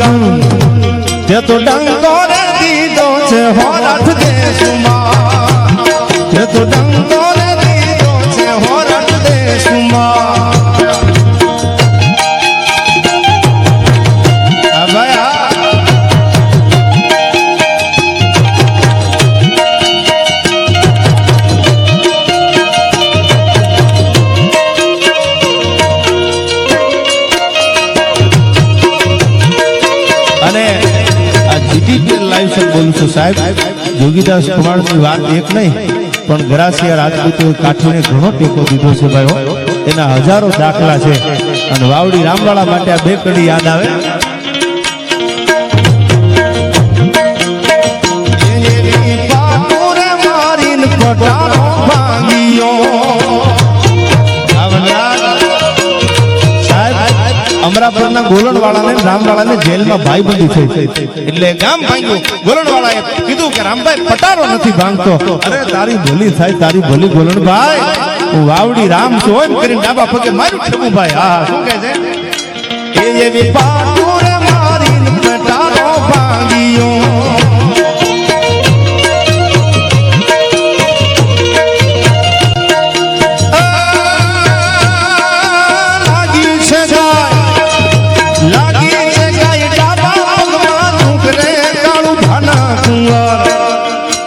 રંગ તે તો ડંગો રે દીધો છે, હો રથ દે સુમા. તે તો ડંગો રે દીધો છે, હો રથ દે સુમા. ડિજિટલ લાઈવ શો બોલું છું સાહેબ. જોગીદાસ કુમારની વાત એક નહીં, પણ ગરાસિયા રાજપૂતોએ કાઠીને ઘણો ટેકો દીધો છે ભાઈઓ. એના હજારો દાખલા છે. અને વાવડી રામવાળા માટે આ બે કડી યાદ આવે. અમરાપુરના ગોલણવાળાને રામવાળાને જેલમાં ભાઈબંધી થઈ એટલે ગામ ભાંગ્યું. ગોલણવાળાએ કીધું કે, રામભાઈ, પટારો નથી ભાંગતો. અરે, તારી ભલી થાય, તારી ભલી ગોલણભાઈ. હું વાવડી રામ છું. એમ કરીને ડાબા પગે મારું ભાઈ હા, શું કહે છે? એ એવી પાટુર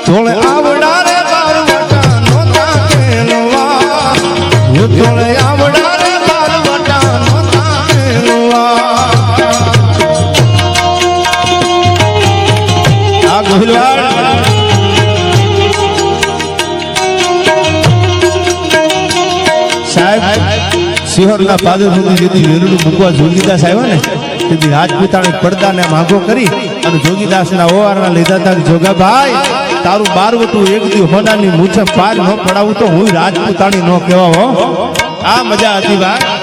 તોળે આવડા રે બારવટા નોતા કેલવા હું તોળે આવડા રે નોતા કેલવા આ ગોહિલવાડ સાહેબ સિંહોરના પાદર જેથી વેરડું મૂકવા જોગીદાસ આવ્યો ને, તેથી રાજપૂતાણી પડદાને માગો કરી અને જોગીદાસના ઓવારના લીધા હતા જોગાભાઈ તારું બારવટું એક દી હોનાની મૂછે પાર ન પડાવું તો હું રાજપૂતાણી ન કહેવા હો. આ મજા હતી ભાઈ.